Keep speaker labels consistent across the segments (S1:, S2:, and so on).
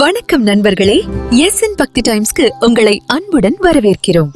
S1: வணக்கம் நண்பர்களே. S N பக்தி டைம்ஸ்க்கு உங்களை அன்புடன் வரவேற்கிறோம்.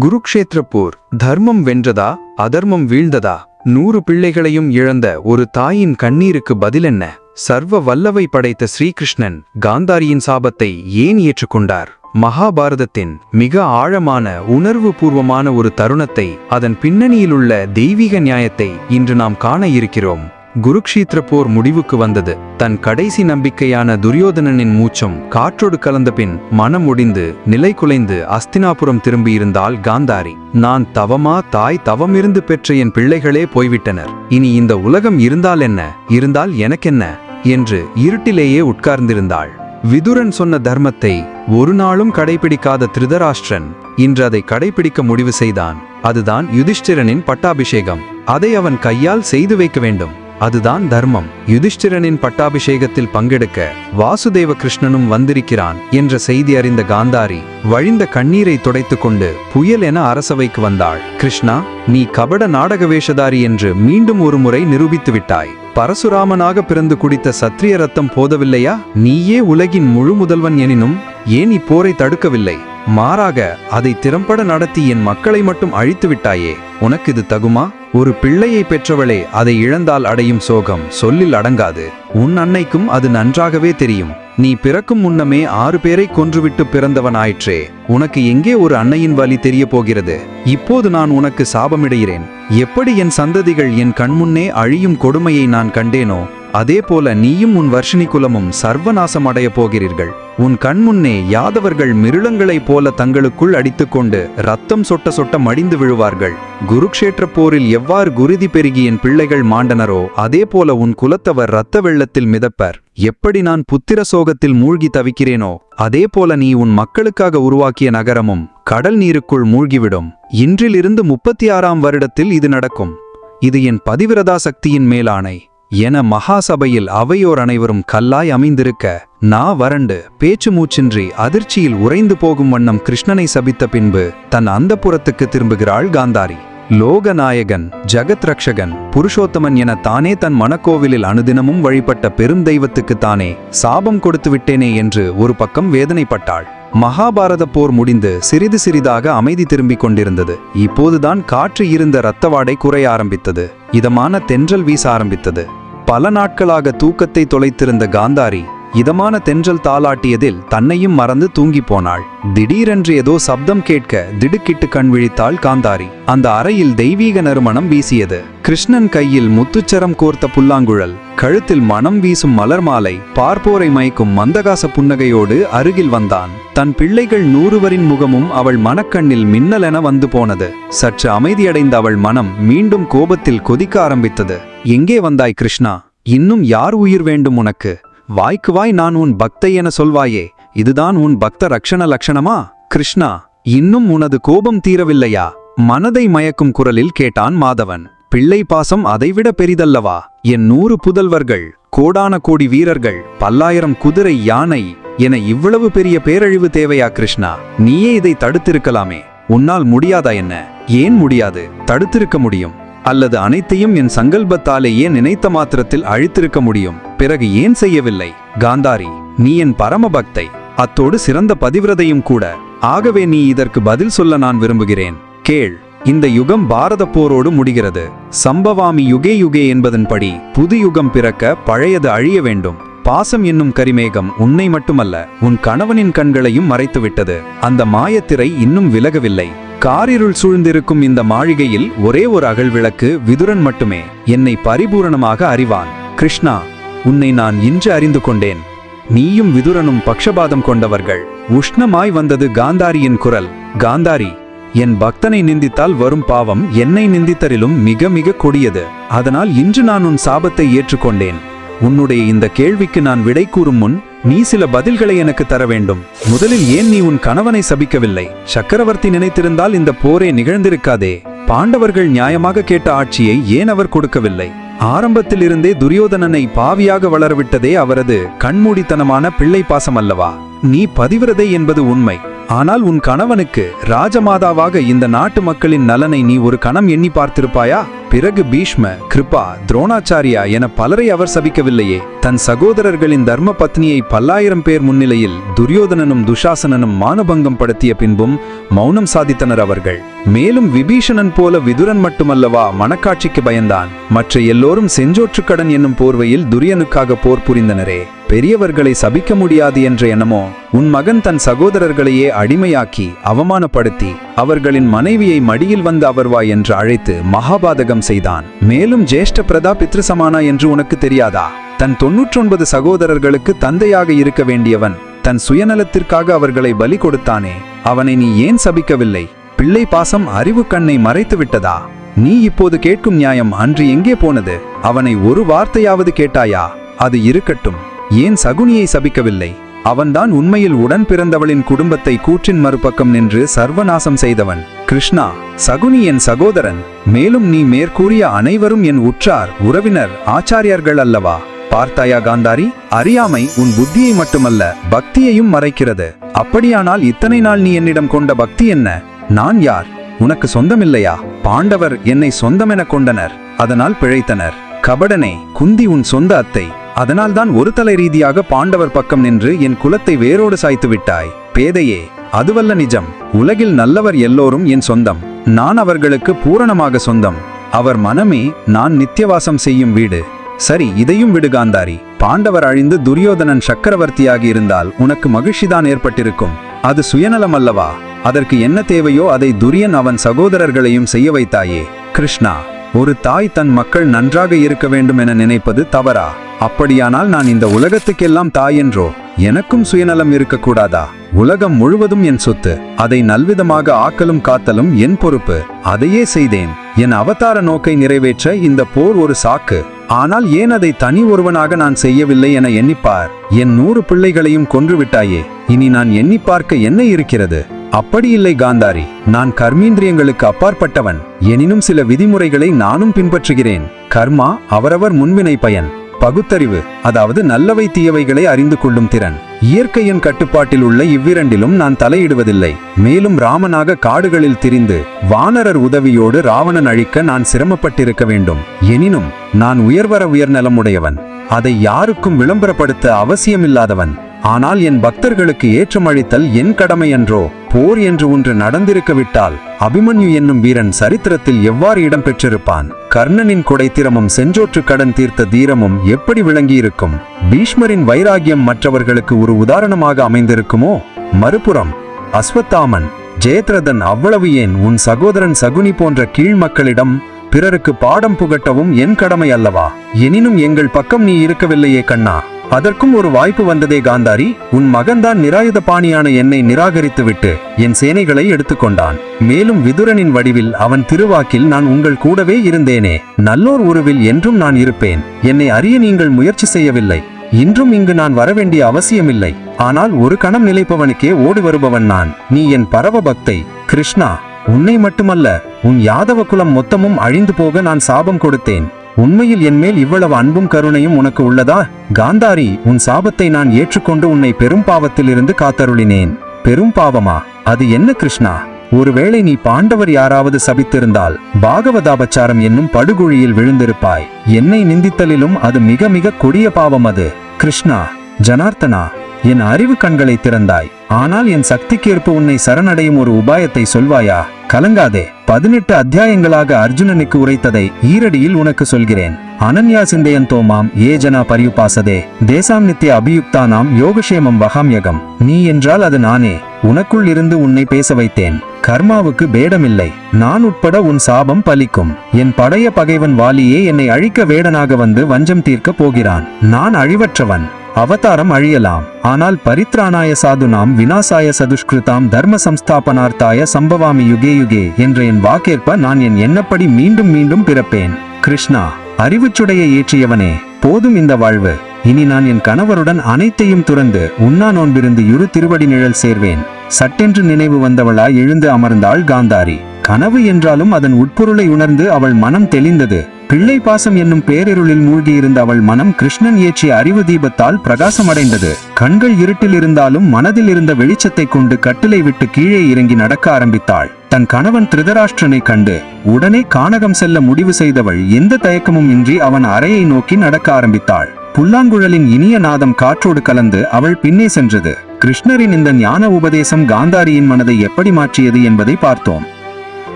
S2: குருக்ஷேத்திர போர் தர்மம் வென்றதா அதர்மம் வீழ்ந்ததா? நூறு பிள்ளைகளையும் இழந்த ஒரு தாயின் கண்ணீருக்கு பதிலென்ன? சர்வ வல்லவை படைத்த ஸ்ரீகிருஷ்ணன் காந்தாரியின் சாபத்தை ஏன் ஏற்றுக்கொண்டார்? மகாபாரதத்தின் மிக ஆழமான உணர்வு பூர்வமான ஒரு தருணத்தை அதன் பின்னணியிலுள்ள தெய்வீக நியாயத்தை இன்று நாம் காண இருக்கிறோம். குருக்ஷேத்திர போர் முடிவுக்கு வந்தது. தன் கடைசி நம்பிக்கையான துரியோதனனின் மூச்சம் காற்றோடு கலந்த பின் மனம் ஒடிந்து நிலை குலைந்து அஸ்தினாபுரம் திரும்பியிருந்தால் காந்தாரி. நான் தவமா தாய் தவமிருந்து பெற்ற என் பிள்ளைகளே போய்விட்டனர். இனி இந்த உலகம் இருந்தால் என்ன? இருந்தால் எனக்கென்ன? என்று இருட்டிலேயே உட்கார்ந்திருந்தாள். விதுரன் சொன்ன தர்மத்தை ஒரு நாளும் கடைபிடிக்காத திருதராஷ்டிரன் இன்று அதை கடைபிடிக்க முடிவு செய்தான். அதுதான் யுதிஷ்டிரனின் பட்டாபிஷேகம். அதை அவன் கையால் செய்து வைக்க வேண்டும். அதுதான் தர்மம். யுதிஷ்டிரனின் பட்டாபிஷேகத்தில் பங்கெடுக்க வாசுதேவ கிருஷ்ணனும் வந்திருக்கிறான் என்ற செய்தி அறிந்த காந்தாரி வழிந்த கண்ணீரை துடைத்துக் கொண்டு புயல் என அரசவைக்கு வந்தாள். கிருஷ்ணா நீ கபட நாடக வேஷதாரி என்று மீண்டும் ஒரு முறை நிரூபித்து விட்டாய். பரசுராமனாக பிறந்து குடித்த சத்திரிய ரத்தம் போதவில்லையா? நீயே உலகின் முழு முதல்வன் எனினும் ஏன் இப்போரை தடுக்கவில்லை? மாறாக அதை திறம்பட நடத்தி என் மக்களை மட்டும் அழித்து விட்டாயே உனக்கு இது தகுமா? ஒரு பிள்ளையை பெற்றவளே அதை இழந்தால் அடையும் சோகம் சொல்லில் அடங்காது. உன் அன்னைக்கும் அது நன்றாகவே தெரியும். நீ பிறக்கும் முன்னமே ஆறு பேரை கொன்றுவிட்டு பிறந்தவனாயிற்றே. உனக்கு எங்கே ஒரு அன்னையின் வலி தெரிய போகிறது இப்போது நான் உனக்கு சாபமிடுகிறேன். எப்படி என் சந்ததிகள் என் கண்முன்னே அழியும் கொடுமையை நான் கண்டேனோ? அதே போல நீயும் உன் வர்ஷினி குலமும் சர்வநாசம் போகிறீர்கள். உன் கண்முன்னே யாதவர்கள் மிருளங்களைப் போல தங்களுக்குள் அடித்துக்கொண்டு ரத்தம் சொட்ட சொட்ட மடிந்து விழுவார்கள். குருக்ஷேற்ற போரில் எவ்வாறு குருதி பெருகி என் பிள்ளைகள் மாண்டனரோ அதே போல உன் குலத்தவர் இரத்த வெள்ளத்தில் மிதப்பர். எப்படி நான் புத்திர சோகத்தில் மூழ்கி தவிக்கிறேனோ அதே போல நீ உன் மக்களுக்காக உருவாக்கிய நகரமும் கடல் நீருக்குள் மூழ்கிவிடும். இன்றிலிருந்து முப்பத்தி ஆறாம் வருடத்தில் இது நடக்கும். இது என் பதிவிரதா சக்தியின் மேலானை என மகாசபையில் அவையோர் அனைவரும் கல்லாய் அமைந்திருக்க நா வறண்டு பேச்சு மூச்சின்றி அதிர்ச்சியில் உறைந்து போகும் வண்ணம் கிருஷ்ணனை சபித்த பின்பு தன் அந்தப்புறத்துக்கு திரும்புகிறாள் காந்தாரி. லோகநாயகன் ஜகத் ரக்ஷகன் புருஷோத்தமன் என தானே தன் மனக்கோவிலில் அனுதினமும் வழிபட்ட பெரும் தெய்வத்துக்கு தானே சாபம் கொடுத்து விட்டேனே என்று ஒரு பக்கம் வேதனைப்பட்டாள். மகாபாரத போர் முடிந்து சிறிது சிறிதாக அமைதி திரும்பிக் கொண்டிருந்தது. இப்போதுதான் காற்று இருந்த இரத்தவாடை குறைய ஆரம்பித்தது. இதமான தென்றல் வீச ஆரம்பித்தது. பல நாட்களாக தூக்கத்தை தொலைத்திருந்த காந்தாரி இதமான தென்றல் தாளாட்டியதில் தன்னையும் மறந்து தூங்கி போனாள். திடீரென்று ஏதோ சப்தம் கேட்க திடுக்கிட்டு கண் விழித்தாள் காந்தாரி. அந்த அறையில் தெய்வீக நறுமணம் வீசியது. கிருஷ்ணன் கையில் முத்துச்சரம் கோர்த்த புல்லாங்குழல் கழுத்தில் மனம் வீசும் மலர் மாலை பார்ப்போரை மயக்கும் மந்தகாச புன்னகையோடு அருகில் வந்தான். தன் பிள்ளைகள் நூறுவரின் முகமும் அவள் மனக்கண்ணில் மின்னலென வந்து போனது. சற்று அமைதியடைந்த அவள் மனம் மீண்டும் கோபத்தில் கொதிக்க ஆரம்பித்தது. எங்கே வந்தாய் கிருஷ்ணா? இன்னும் யார் உயிர் வேண்டும் உனக்கு? வாய்க்கு வாய் நான் உன் பக்தை என சொல்வாயே. இதுதான் உன் பக்த ரக்ஷண லக்ஷணமா? கிருஷ்ணா இன்னும் உனது கோபம் தீரவில்லையா? மனதை மயக்கும் குரலில் கேட்டான் மாதவன். பிள்ளை பாசம் அதைவிட பெரிதல்லவா? என் நூறு புதல்வர்கள் கோடான கோடி வீரர்கள் பல்லாயிரம் குதிரை யானை என இவ்வளவு பெரிய பேரழிவு தேவையா கிருஷ்ணா? நீயே இதை தடுத்திருக்கலாமே. உன்னால் முடியாதா என்ன? ஏன் முடியாது? தடுத்திருக்க முடியும். அல்லது அனைத்தையும் என் சங்கல்பத்தாலேயே நினைத்த மாத்திரத்தில் அழித்திருக்க முடியும். பிறகு ஏன் செய்யவில்லை? காந்தாரி நீ என் பரம பக்தை அத்தோடு சிறந்த பதிவிரதையும் கூட. ஆகவே நீ இதற்கு பதில் சொல்ல நான் விரும்புகிறேன். கேள். இந்த யுகம் பாரத போரோடு முடிகிறது. சம்பவாமி யுகே யுகே என்பதன்படி புது யுகம் பிறக்க பழையது அழிய வேண்டும். பாசம் என்னும் கரிமேகம் உன்னை மட்டுமல்ல உன் கணவனின் கண்களையும் மறைத்துவிட்டது. அந்த மாயத்திரை இன்னும் விலகவில்லை. காரிருள் சூழ்ந்திருக்கும் இந்த மாளிகையில் ஒரே ஒரு அகல் விளக்கு விதுரன் மட்டுமே என்னை பரிபூரணமாக அறிவான். கிருஷ்ணா உன்னை நான் இன்று அறிந்து கொண்டேன். நீயும் விதுரனும் பக்ஷபாதம் கொண்டவர்கள். உஷ்ணமாய் வந்தது காந்தாரியின் குரல். காந்தாரி என் பக்தனை நிந்தித்தால் வரும் பாவம் என்னை நிந்தித்தரிலும் மிக மிக கொடியது. அதனால் இன்று நான் உன் சாபத்தை ஏற்றுக்கொண்டேன். உன்னுடைய இந்த கேள்விக்கு நான் விடை கூறும் முன் நீ சில பதில்களை எனக்கு தர வேண்டும். முதலில் ஏன் நீ உன் கணவனை சபிக்கவில்லை? சக்கரவர்த்தி நினைத்திருந்தால் இந்த போரே நிகழ்ந்திருக்காதே. பாண்டவர்கள் நியாயமாக கேட்ட ஆட்சியை ஏன் அவர் கொடுக்கவில்லை? ஆரம்பத்தில் இருந்தே துரியோதனனை பாவியாக வளரவிட்டதே அவரது கண்மூடித்தனமான பிள்ளை பாசம் அல்லவா நீ பதிவிரதை என்பது உண்மை. ஆனால் உன் கணவனுக்கு ராஜமாதாவாக இந்த நாட்டு மக்களின் நலனை நீ ஒரு கணம் எண்ணி பார்த்திருப்பாயா? பிறகு பீஷ்ம கிருபா துரோணாச்சாரியா என பலரை அவர் சபிக்கவில்லையே. தன் சகோதரர்களின் தர்ம பத்னியை பல்லாயிரம் பேர் முன்னிலையில் துரியோதனனும் துஷாசனனும் மானபங்கம் படுத்திய பின்பும் மௌனம் சாதித்தனர் அவர்கள். மேலும் விபீஷணன் போல விதுரன் மட்டுமல்லவா மனக்காட்சிக்கு பயந்தான். மற்ற எல்லோரும் செஞ்சோற்றுக்கடன் என்னும் போர்வையில் துரியனுக்காக போர் புரிந்தனரே. பெரியவர்களை சபிக்க முடியாது என்ற எண்ணமோ உன் மகன் தன் சகோதரர்களையே அடிமையாக்கி அவமானப்படுத்தி அவர்களின் மனைவியை மடியில் வந்து அவர்வா என்று அழைத்து மகாபாதகம் செய்தான். மேலும் ஜேஷ்ட பிரதா பித்ருசமானா என்று உனக்கு தெரியாதா? தன் தொன்னூற்றொன்பது சகோதரர்களுக்கு தந்தையாக இருக்க வேண்டியவன் தன் சுயநலத்திற்காக அவர்களை பலி கொடுத்தானே அவனை நீ ஏன் சபிக்கவில்லை? பிள்ளை பாசம் அறிவு கண்ணை மறைத்து விட்டதா? நீ இப்போது கேட்கும் நியாயம் அன்று எங்கே போனது? அவனை ஒரு வார்த்தையாவது கேட்டாயா? அது இருக்கட்டும். ஏன் சகுனியை சபிக்கவில்லை? அவன்தான் உண்மையில் உடன் பிறந்தவளின் குடும்பத்தை கூற்றின் மறுபக்கம் நின்று சர்வநாசம் செய்தவன். கிருஷ்ணா சகுனி என் சகோதரன். மேலும் நீ மேற்கூறிய அனைவரும் என் உற்றார் உறவினர் ஆச்சாரியார்கள் அல்லவா? பார்த்தாயா காந்தாரி? அறியாமை உன் புத்தியை மட்டுமல்ல பக்தியையும் மறைக்கிறது. அப்படியானால் இத்தனை நாள் நீ என்னிடம் கொண்ட பக்தி என்ன? நான் யார்? உனக்கு சொந்தமில்லையா? பாண்டவர் என்னை சொந்தமென கொண்டனர் அதனால் பிழைத்தனர். கபடனே குந்தி உன் சொந்த அத்தை. அதனால்தான் ஒரு தலை ரீதியாக பாண்டவர் பக்கம் நின்று என் குலத்தை வேரோடு சாய்த்து விட்டாய். பேதையே அதுவல்ல நிஜம். உலகில் நல்லவர் எல்லோரும் என் சொந்தம். நான் அவர்களுக்கு பூரணமாக சொந்தம். அவர் மனமே நான் நித்தியவாசம் செய்யும் வீடு. சரி இதையும் விடுகாந்தாரி பாண்டவர் அழிந்து துரியோதனன் சக்கரவர்த்தியாகி இருந்தால் உனக்கு மகிழ்ச்சிதான் ஏற்பட்டிருக்கும். அது சுயநலம் அல்லவா? அதற்கு என்ன தேவையோ அதை துரியன் அவன் சகோதரர்களையும் செய்ய வைத்தாயே. கிருஷ்ணா ஒரு தாய் தன் மக்கள் நன்றாக இருக்க வேண்டும் என நினைப்பது தவறா? அப்படியானால் நான் இந்த உலகத்துக்கெல்லாம் தாய் என்றோ? எனக்கும் சுயநலம் இருக்கக்கூடாதா? உலகம் முழுவதும் என் சொத்து. அதை நல்விதமாக ஆக்கலும் காத்தலும் என் பொறுப்பு. அதையே செய்தேன். என் அவதார நோக்கை நிறைவேற்ற இந்த போர் ஒரு சாக்கு. ஆனால் ஏன் அதை தனி ஒருவனாக நான் செய்யவில்லை என எண்ணிப்பார்? என் நூறு பிள்ளைகளையும் கொன்றுவிட்டாயே இனி நான் எண்ணி பார்க்க என்ன இருக்கிறது? அப்படி இல்லை காந்தாரி. நான் கர்மீந்திரியங்களுக்கு அப்பாற்பட்டவன். எனினும் சில விதிமுறைகளை நானும் பின்பற்றுகிறேன். கர்மா அவரவர் முன்வினை பயன். பகுத்தறிவு அதாவது நல்லவை தீயவைகளை அறிந்து கொள்ளும் திறன். இயற்கையின் கட்டுப்பாட்டில் உள்ள இவ்விரண்டிலும் நான் தலையிடுவதில்லை. மேலும் ராமனாக காடுகளில் திரிந்து வானரர் உதவியோடு ராவணன் அழிக்க நான் சிரமப்பட்டிருக்க வேண்டும். எனினும் நான் உயர்வர உயர்நலமுடையவன். அதை யாருக்கும் விளம்பரப்படுத்த அவசியமில்லாதவன். ஆனால் என் பக்தர்களுக்கு ஏற்றமளித்தல் என் கடமை என்றோ போர் என்று ஒன்று நடந்திருக்க விட்டால் அபிமன்யு என்னும் வீரன் சரித்திரத்தில் எவ்வாறு இடம் பெற்றிருப்பான் கர்ணனின் கொடைத்திறமும் செஞ்சோற்று கடன் தீர்த்த தீரமும் எப்படி விளங்கியிருக்கும்? பீஷ்மரின் வைராகியம் மற்றவர்களுக்கு ஒரு உதாரணமாக அமைந்திருக்குமோ? மறுபுறம் அஸ்வத்தாமன் ஜெயத்ரதன் அவ்வளவு ஏன் உன் சகோதரன் சகுனி போன்ற கீழ் மக்களிடம் பிறருக்கு பாடம் புகட்டவும் என் கடமை அல்லவா? எனினும் எங்கள் பக்கம் நீ இருக்கவில்லையே கண்ணா. அதற்கும் ஒரு வாய்ப்பு வந்ததே காந்தாரி உன் மகன்தான் நிராயுத பாணியான என்னை நிராகரித்துவிட்டு என் சேனைகளை எடுத்துக்கொண்டான். மேலும் விதுரனின் வடிவில் அவன் திருவாக்கில் நான் உங்கள் கூடவே இருந்தேனே. நல்லோர் உருவில் என்றும் நான் இருப்பேன். என்னை அறிய நீங்கள் முயற்சி செய்யவில்லை. இன்றும் இங்கு நான் வரவேண்டிய அவசியமில்லை. ஆனால் ஒரு கணம் நிலைப்பவனுக்கே ஓடி வருபவன் நான். நீ என் பரவ பக்தை கிருஷ்ணா. உன்னை மட்டுமல்ல உன் யாதவ குலம் மொத்தமும் அழிந்து போக நான் சாபம் கொடுத்தேன். உண்மையில் என்மேல் இவ்வளவு அன்பும் கருணையும் உனக்கு உள்ளதா? காந்தாரி உன் சாபத்தை நான் ஏற்றுக்கொண்டு உன்னை பெரும் பாவத்திலிருந்து காத்தருளினேன். பெரும் பாவமா? அது என்ன கிருஷ்ணா? ஒருவேளை நீ பாண்டவர் யாராவது சபித்திருந்தால் பாகவதாபச்சாரம் என்னும் படுகுழியில் விழுந்திருப்பாய். என்னை நிந்தித்தலிலும் அது மிக மிக கொடிய பாவம் அது. கிருஷ்ணா ஜனார்த்தனா என் அறிவு கண்களை திறந்தாய். ஆனால் என் சக்திக்கேற்ப உன்னை சரணடையும் ஒரு உபாயத்தை சொல்வாயா? கலங்காதே. பதினெட்டு அத்தியாயங்களாக அர்ஜுனனுக்கு உரைத்ததை ஈரடியில் உனக்கு சொல்கிறேன். அனன்யா சிந்தையந்தோமாம் ஏஜனா பரியுபாசதே. தேசாம் நித்திய அபியுக்தானாம் யோகக்ஷேமம் வகாம்யகம். நீ என்றால் அது நானே. உனக்குள் இருந்து உன்னை பேச வைத்தேன். கர்மாவுக்கு பேடமில்லை. நான் உட்பட உன் சாபம் பலிக்கும். என் படைய பகைவன் வாலியே என்னை அழிக்க வேடனாக வந்து வஞ்சம் தீர்க்கப் போகிறான். நான் அழிவற்றவன். அவதாரம் அழியலாம். ஆனால் பரித்ராணாய சாதுனாம் வினாசாய சதுஷ்கிருதாம் தர்ம சம்ஸ்தாபனார்த்தாய சம்பவாமி யுகே யுகே என்ற என் வாக்கேற்ப நான் என் எண்ணப்படி மீண்டும் மீண்டும் பிறப்பேன். கிருஷ்ணா அறிவுச்சுடைய ஏற்றியவனே போதும் இந்த வாழ்வு. இனி நான் என் கணவருடன் அனைத்தையும் துறந்து உண்ணா நோன்பிருந்து இரு திருவடி நிழல் சேர்வேன். சட்டென்று நினைவு வந்தவளாய் எழுந்து அமர்ந்தாள் காந்தாரி. கனவு என்றாலும் அதன் உட்பொருளை உணர்ந்து அவள் மனம் தெளிந்தது. பிள்ளை பாசம் என்னும் பேரிருளில் மூழ்கியிருந்த அவள் மனம் கிருஷ்ணன் ஏற்றிய அறிவு தீபத்தால் பிரகாசமடைந்தது. கண்கள் இருட்டில் இருந்தாலும் மனதில் இருந்த வெளிச்சத்தை கொண்டு கட்டிலை விட்டு கீழே இறங்கி நடக்க ஆரம்பித்தாள். தன் கணவன் திருதராஷ்டிரனை கண்டு உடனே கானகம் செல்ல முடிவு செய்தவள் எந்த தயக்கமும் இன்றி அவன் அறையை நோக்கி நடக்க ஆரம்பித்தாள். புல்லாங்குழலின் இனிய நாதம் காற்றோடு கலந்து அவள் பின்னே சென்றது. கிருஷ்ணரின் இந்த ஞான உபதேசம் காந்தாரியின் மனதை எப்படி மாற்றியது என்பதை பார்த்தோம்.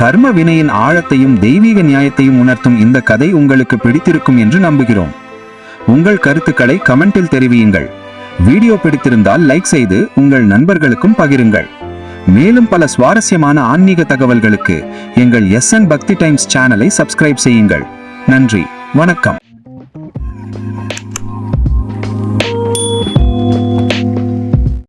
S2: கர்ம வினையின் ஆழத்தையும் தெய்வீக நியாயத்தையும் உணர்த்தும் இந்த கதை உங்களுக்கு பிடித்திருக்கும் என்று நம்புகிறோம். உங்கள் கருத்துக்களை கமெண்டில் தெரிவியுங்கள். வீடியோ பிடித்திருந்தால் லைக் செய்து உங்கள் நண்பர்களுக்கும் பகிருங்கள். மேலும் பல சுவாரஸ்யமான ஆன்மீக தகவல்களுக்கு எங்கள் எஸ் பக்தி டைம்ஸ் சேனலை சப்ஸ்கிரைப் செய்யுங்கள். நன்றி. வணக்கம்.